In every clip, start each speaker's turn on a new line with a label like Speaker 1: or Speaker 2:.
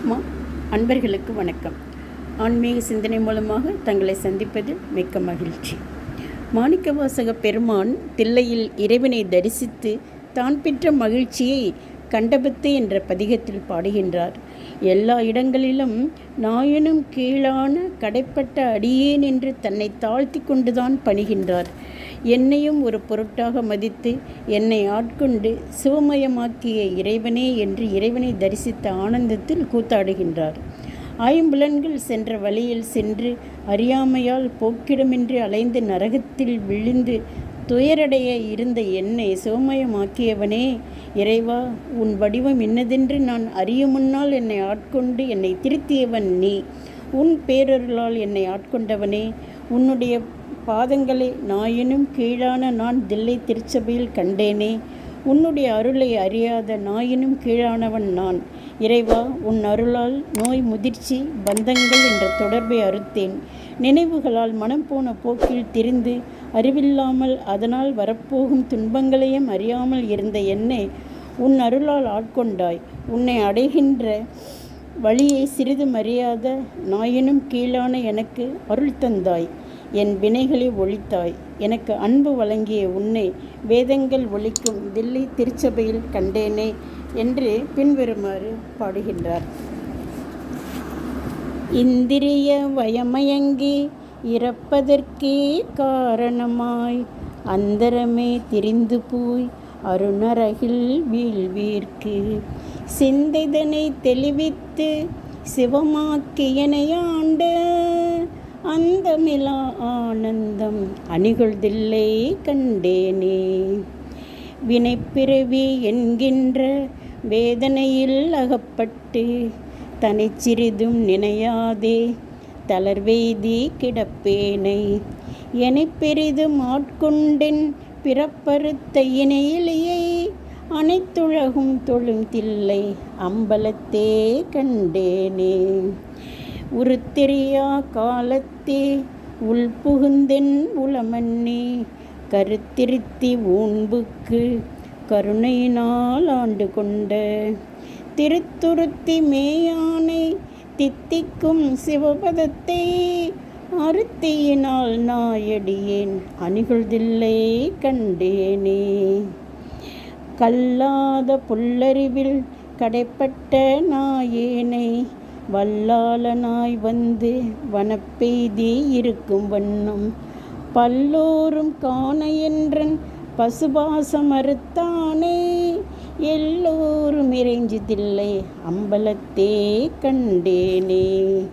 Speaker 1: ஆத்மா அன்பர்களுக்கு வணக்கம். ஆன்மீக சிந்தனை மூலமாக தங்களை சந்திப்பதில் மிக்க மகிழ்ச்சி. மாணிக்கவாசக பெருமான் தில்லையில் இறைவனை தரிசித்து தான் பெற்ற மகிழ்ச்சியை கண்டபத்து என்ற பதிகத்தில் பாடுகின்றார். எல்லா இடங்களிலும் நாயனும் கீழான கடைப்பட்ட அடியேன் என்று தன்னை தாழ்த்தி கொண்டுதான் பணிகின்றார். என்னையும் ஒரு பொருட்டாக மதித்து என்னை ஆட்கொண்டு சிவமயமாக்கிய இறைவனே என்று இறைவனை தரிசித்த ஆனந்தத்தில் கூத்தாடுகின்றார். ஐம்புலன்கள் சென்ற வழியில் சென்று அறியாமையால் போக்கிடமின்றி அலைந்து நரகத்தில் விழுந்து துயரடைய இருந்த என்னை சிவமயமாக்கியவனே இறைவா உன் வடிவம் இன்னதென்று நான் அறிய முன்னால் என்னை ஆட்கொண்டு என்னை திருத்தியவன் நீ. உன் பேரருளால் என்னை ஆட்கொண்டவனே உன்னுடைய பாதங்களை நாயினும் கீழான நான் தில்லை திருச்சபையில் கண்டேனே. உன்னுடைய அருளை அறியாத நாயினும் கீழானவன் நான். இறைவா உன் அருளால் நோய் முதிர்ச்சி பந்தங்கள் என்ற தொடர்பை அறுத்தேன். நினைவுகளால் மனம் போன போக்கில் திரிந்து அறிவில்லாமல் அதனால் வரப்போகும் துன்பங்களையும் அறியாமல் இருந்த என்னை உன் அருளால் ஆட்கொண்டாய். உன்னை அடைகின்ற வழியை சிறிதும் அறியாத நாயினும் கீழான எனக்கு அருள் தந்தாய். என் வினைகளை ஒழித்தாய். எனக்கு அன்பு வழங்கிய உன்னை வேதங்கள் ஒழிக்கும் தில்லி திருச்சபையில் கண்டேனே என்று பின்வருமாறு பாடுகின்றார். இந்திரிய வயமயங்கி இறப்பதற்கே காரணமாய் அந்தரமே திரிந்து போய் அருணரகில் வீழ்வீர்க்கு. சிந்தைதனை தெளிவித்து சிவமாக்கியனையாண்ட அந்தமிலா ஆனந்தம் அணிகொள்தில்லை கண்டேனே. வினைப்பிறவி என்கின்ற வேதனையில் அகப்பட்டு தனிச்சிறிதும் நினையாதே தளர்வெய்தி கிடப்பேனை. என பெரிதும் ஆட்கொண்டென் பிறப்பறுத்த இணையிலேயே அனைத்துலகும் தொழும் தில்லை அம்பலத்தே கண்டேனே. உருத்தெரியா காலத்தே உள்புகுந்தென் உளமன்னே கருத்திருத்தி ஊன்புக்கு கருணையினால் ஆண்டு கொண்ட. திருத்துருத்தி மேயானை தித்திக்கும் சிவபதத்தை அறுத்தியினால் நாயடியேன் அணிகொள்தில்லை கண்டேனே. கல்லாத புல்லறிவில் கடைப்பட்ட நாயேனை வல்லாளனாய் வந்து வனப்பெய்தி இருக்கும் வண்ணம். பல்லோரும் காண என்றன் பசுபாசம் மறுத்தானே. எல்லோரும் இறைஞ்சதில்லை அம்பலத்தே கண்டேனே.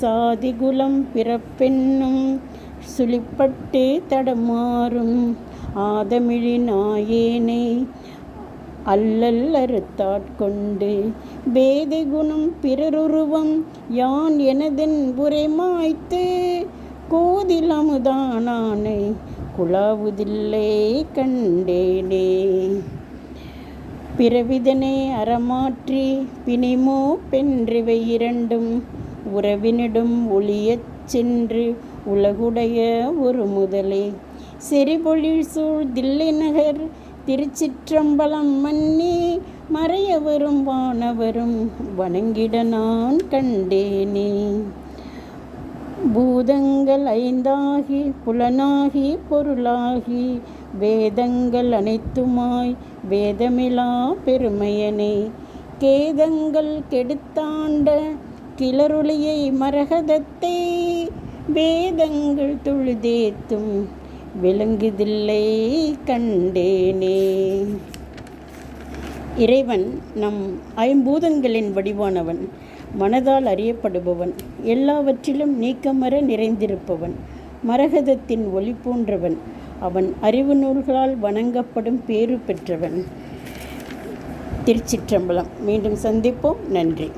Speaker 1: சாதிகுலம் பிறப்பென்னும் சுழிப்பட்டு தடமாறும் ஆதமிழி நாயேனே அல்லல் அறுத்தாட்கொண்டு குணம் பிறருருவம் யான் எனதென் உரை மாய்த்து கோதில் அமுதானானை குழாவுதில்லை கண்டேனே. பிறவிதனை அறமாற்றி பிணிமோ பென்றிவை இரண்டும் உறவினிடும் ஒளியச் சென்று உலகுடைய ஒரு முதலே. செறிபொழில் சூழ் தில்லை நகர் திருச்சிற்றம்பலம் மன்னி மறையவரும் வானவரும் வணங்கிட நான் கண்டேனே. பூதங்கள் ஐந்தாகி புலனாகி பொருளாகி வேதங்கள் அனைத்துமாய் வேதமிலா பெருமையனே. கேதங்கள் கெடுத்தாண்ட கிளருளியை மரகதத்தை வேதங்கள் தொழுதேத்தும் விளங்குதில்லை கண்டேனே. இறைவன் நம் ஐம்பூதங்களின் வடிவானவன் மனதால் அறியப்படுபவன் எல்லாவற்றிலும் நீக்கமர நிறைந்திருப்பவன் மரகதத்தின் ஒளி போன்றவன் அவன் அறிவு நூல்களால் வணங்கப்படும் பேறு பெற்றவன். திருச்சிற்றம்பலம். மீண்டும் சந்திப்போம். நன்றி.